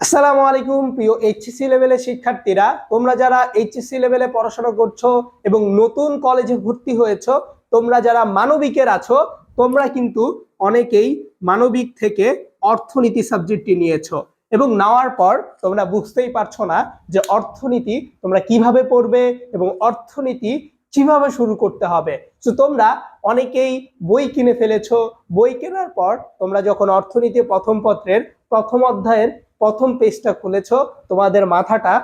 আসসালামু আলাইকুম, প্রিয় এইচএসসি লেভেলের শিক্ষার্থীরা। তোমরা যারা এইচএসসি লেভেলে পড়াশোনা করছ এবং নতুন কলেজে ভর্তি হয়েছো, তোমরা যারা মানবিকের আছো, তোমরা কিন্তু অনেকেই মানবিক থেকে অর্থনীতি সাবজেক্টটি নিয়েছো। এবং নেওয়ার পর তোমরা বুঝতেই পারছ না যে অর্থনীতি তোমরা কীভাবে পড়বে এবং অর্থনীতি কীভাবে শুরু করতে হবে। তো তোমরা অনেকেই বই কিনে ফেলেছো। বই কেনার পর তোমরা যখন অর্থনীতি প্রথম পত্রের প্রথম অধ্যায়ের প্রথম পেজটা খুলেছো, তোমাদের মাথাটা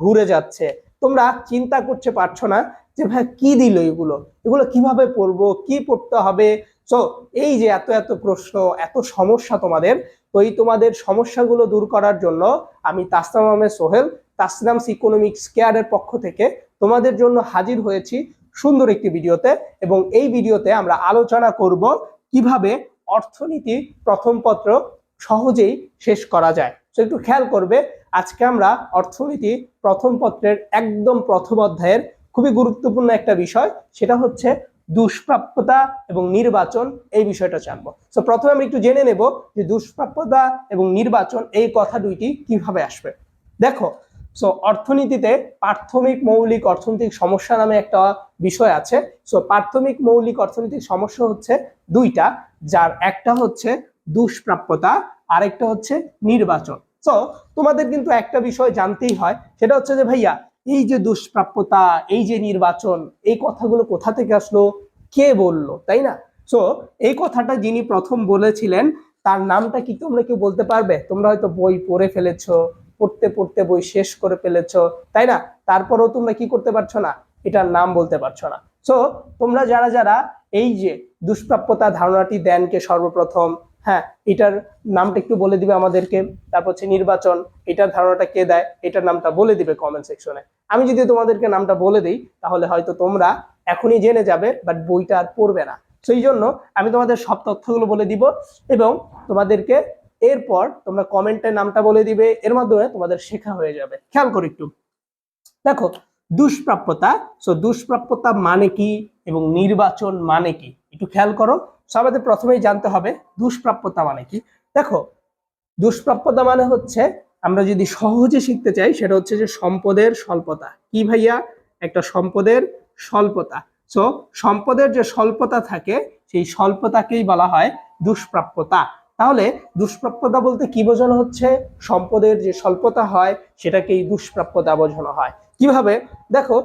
ঘুরে যাচ্ছে। তোমরা চিন্তা করতে পারছ না যে, ভাই, কি দিল এগুলো? এগুলো কীভাবে পড়ব? কি পড়তে হবে? সো এই যে এত এত প্রশ্ন, এত সমস্যা তোমাদের, তো এই তোমাদের সমস্যাগুলো দূর করার জন্য আমি তাসনাম আহমেদ সোহেল তাসনামস ইকোনমিক্স কেয়ারের পক্ষ থেকে তোমাদের জন্য হাজির হয়েছি সুন্দর একটি ভিডিওতে এবং এই ভিডিওতে আমরা আলোচনা করব কীভাবে অর্থনীতি প্রথম পত্র সহজেই শেষ করা যায়। তো একটু খেয়াল করবে, আজকে আমরা অর্থনীতি প্রথম পত্রের একদম প্রথম অধ্যায়ের খুবই গুরুত্বপূর্ণ একটা বিষয়, সেটা হচ্ছে দুষ্প্রাপ্যতা এবং নির্বাচন, এই বিষয়টা জানব। তো প্রথমে আমরা একটু জেনে নেব যে দুষ্প্রাপ্যতা এবং নির্বাচন, এই কথা দুইটি কীভাবে আসবে। দেখো সো অর্থনীতিতে প্রাথমিক মৌলিক অর্থনৈতিক সমস্যা নামে একটা বিষয় আছে। সো প্রাথমিক মৌলিক অর্থনৈতিক সমস্যা হচ্ছে দুইটা, যার একটা হচ্ছে দুষ্প্রাপ্যতা আরেকটা হচ্ছে নির্বাচন। সো তোমাদের কিন্তু একটা বিষয় জানতেই হয়, সেটা হচ্ছে যে ভাইয়া, এই যে দুষ্প্রাপ্যতা, এই যে নির্বাচন, এই কথাগুলো কোথা থেকে আসলো? কে বলল? তাই না? সো এই কথাটা যিনি প্রথম বলেছিলেন, তার নামটা কি তোমরা কেউ বলতে পারবে? তোমরা হয়তো বই পড়ে ফেলেছো, পড়তে পড়তে বই শেষ করে ফেলেছো, তাই না? তারপরেও তোমরা কি করতে পারছ না? এটার নাম বলতে পারছ না। সো তোমরা যারা যারা এই যে দুষ্প্রাপ্যতা ধারণাটি দেনকে সর্বপ্রথম হ্যাঁ এটার নামটা একটু বলে দিবে আমাদেরকে। তারপর হচ্ছে নির্বাচন, এটার ধারণাটা কে দেয়, এটার নামটা বলে দিবে কমেন্ট সেকশনে আমি যদি তোমাদেরকে নামটা বলে দিই, তাহলে হয়তো তোমরা এখনই জেনে যাবে বাট বইটা আর পড়বে না। সেই জন্য আমি তোমাদের সব তথ্যগুলো বলে দিব এবং তোমাদেরকে এরপর তোমরা কমেন্টে নামটা বলে দিবে, এর মাধ্যমে তোমাদের শেখা হয়ে যাবে। খেয়াল করো একটু। দেখো, দুষ্প্রাপ্যতা সো দুষ্প্রাপ্যতা মানে কি এবং নির্বাচন মানে কি? একটু খেয়াল করো। আমাদের প্রথমেই জানতে হবে দুষ্প্রাপ্যতা মানে কি? দেখো, দুষ্প্রাপ্যতা মানে হচ্ছে আমরা যদি সহজে শিখতে চাই, সেটা হচ্ছে যে সম্পদের স্বল্পতা। কি ভাইয়া? একটা সম্পদের স্বল্পতা। সো সম্পদের যে স্বল্পতা থাকে, সেই স্বল্পতাকেই বলা হয় দুষ্প্রাপ্যতা। তাহলে দুষ্প্রাপ্যতা বলতে কি বোঝানো হচ্ছে? সম্পদের যে স্বল্পতা হয়, সেটাকেই দুষ্প্রাপ্যতা বোঝানো হয়। কীভাবে? দেখো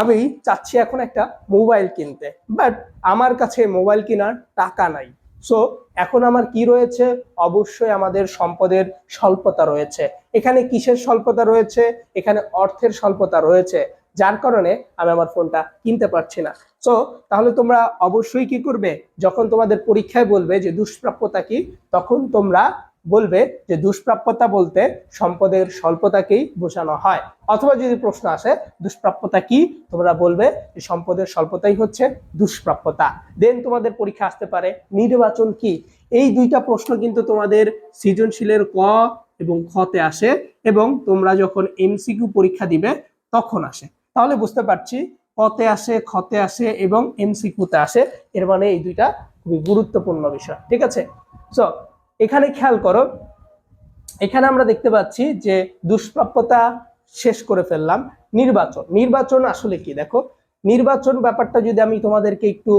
আমি চাচ্ছি এখন একটা মোবাইল কিনতে বাট আমার কাছে মোবাইল কেনার টাকা নাই। সো এখন আমার কি রয়েছে? অবশ্যই আমাদের সম্পদের স্বল্পতা রয়েছে। এখানে কিসের স্বল্পতা রয়েছে? এখানে অর্থের স্বল্পতা রয়েছে। যার কারণে আমি আমার ফোনটা কিনতে পারছি না। সো তাহলে তোমরা অবশ্যই কি করবে? যখন তোমাদের পরীক্ষায় বলবে যে দুষ্প্রাপ্যতা কি, তখন তোমরা বলবে যে দুষ্প্রাপ্যতা বলতে সম্পদের স্বল্পতাকেই বোঝানো হয়। অথবা যদি প্রশ্ন আসে, দুষ্প্রাপ্যতা কি? তোমরা বলবে যে সম্পদের স্বল্পতাই হচ্ছে দুষ্প্রাপ্যতা। দেন তোমাদের পরীক্ষা আসতে পারে, নির্বাচন কি? এই দুইটা প্রশ্ন কিন্তু তোমাদের সৃজনশীলের ক এবং খতে আসে এবং তোমরা যখন এমসিকিউ পরীক্ষা দিবে, তখন আসে। তাহলে বুঝতে পারছি, কতে আসে, খতে আসে এবং এমসিকিউতে আসে। এর মানে এই দুইটা খুবই গুরুত্বপূর্ণ বিষয়। ঠিক আছে? সো এখানে খেয়াল করো, এখানে আমরা দেখতে পাচ্ছি যে দুষ্প্রাপ্যতা শেষ করে ফেললাম। নির্বাচন নির্বাচন আসলে কি দেখো? নির্বাচন ব্যাপারটা যদি আমি তোমাদেরকে একটু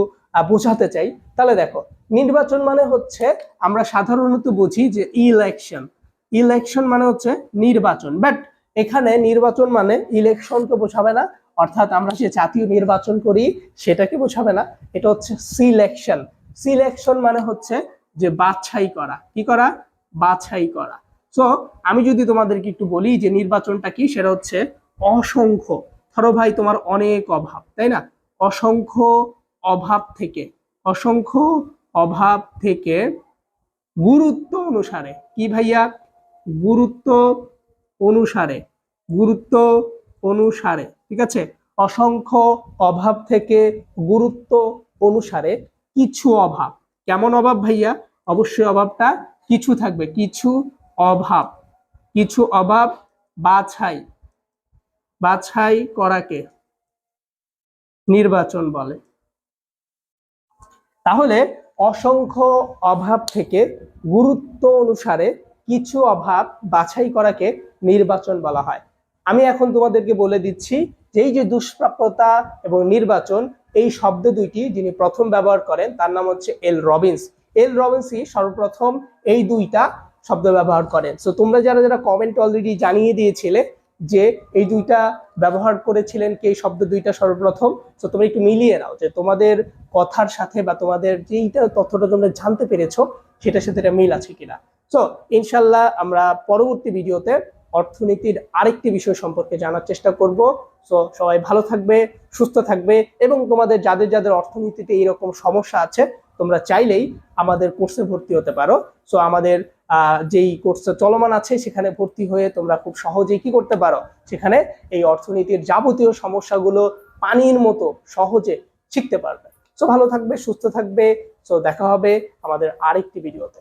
বোঝাতে চাই, তাহলে দেখো, নির্বাচন মানে হচ্ছে আমরা সাধারণত বুঝি যে ইলেকশন ইলেকশন মানে হচ্ছে নির্বাচন। বাট এখানে নির্বাচন মানে ইলেকশন তো বোঝাবে না, অর্থাৎ আমরা যে জাতীয় নির্বাচন করি সেটাকে বোঝাবে না। এটা হচ্ছে সিলেকশন সিলেকশন মানে হচ্ছে যে বাছাই করা। কি করা? বাছাই করা। সো আমি যদি তোমাদেরকে একটু বলি যে নির্বাচনটা কি, সেটা হচ্ছে অসংখ্য। ধরো ভাই, তোমার অনেক অভাব, তাই না? অসংখ্য অভাব থেকে, অসংখ্য অভাব থেকে গুরুত্ব অনুসারে, কি ভাইয়া? গুরুত্ব অনুসারে গুরুত্ব অনুসারে, ঠিক আছে? অসংখ্য অভাব থেকে গুরুত্ব অনুসারে কিছু অভাব। কেমন অভাব ভাইয়া? অবশ্যই অভাবটা কিছু থাকবে, কিছু অভাব কিছু অভাব বাছাই বাছাই করাকে নির্বাচন বলে। তাহলে অসংখ্য অভাব থেকে গুরুত্ব অনুসারে কিছু অভাব বাছাই করাকে নির্বাচন বলা হয়। আমি এখন তোমাদেরকে বলে দিচ্ছি যে এই যে দুষ্প্রাপ্যতা এবং নির্বাচন এই শব্দ দুইটি যিনি প্রথম ব্যবহার করেন, তার নাম হচ্ছে এল রবিন্স। এল রবিন্সই সর্বপ্রথম এই দুইটা শব্দ ব্যবহার করেন। সো তোমরা যারা যারা কমেন্ট অলরেডি জানিয়ে দিয়েছিলে যে এই দুইটা ব্যবহার করেছিলেন কে, এই শব্দ দুইটা সর্বপ্রথম তো তোমরা একটু মিলিয়ে নাও যে তোমাদের কথার সাথে বা তোমাদের যেইটা তথ্যটা তোমরা জানতে পেরেছ, সেটার সাথে এটা মিল আছে কিনা। সো ইনশাল্লাহ আমরা পরবর্তী ভিডিওতে অর্থনীতির আরেকটি বিষয় সম্পর্কে জানার চেষ্টা করব। সো সবাই ভালো থাকবে, সুস্থ থাকবে এবং তোমাদের যাদের যাদের অর্থনীতিতে এরকম সমস্যা আছে, তোমরা চাইলেই আমাদের কোর্সে ভর্তি হতে পারো। সো আমাদের যেই কোর্সে চলমান আছে, সেখানে ভর্তি হয়ে তোমরা খুব সহজেই কি করতে পারো? সেখানে এই অর্থনীতির যাবতীয় সমস্যাগুলো পানির মতো সহজে শিখতে পারবে। সো ভালো থাকবে, সুস্থ থাকবে। সো দেখা হবে আমাদের আরেকটি ভিডিওতে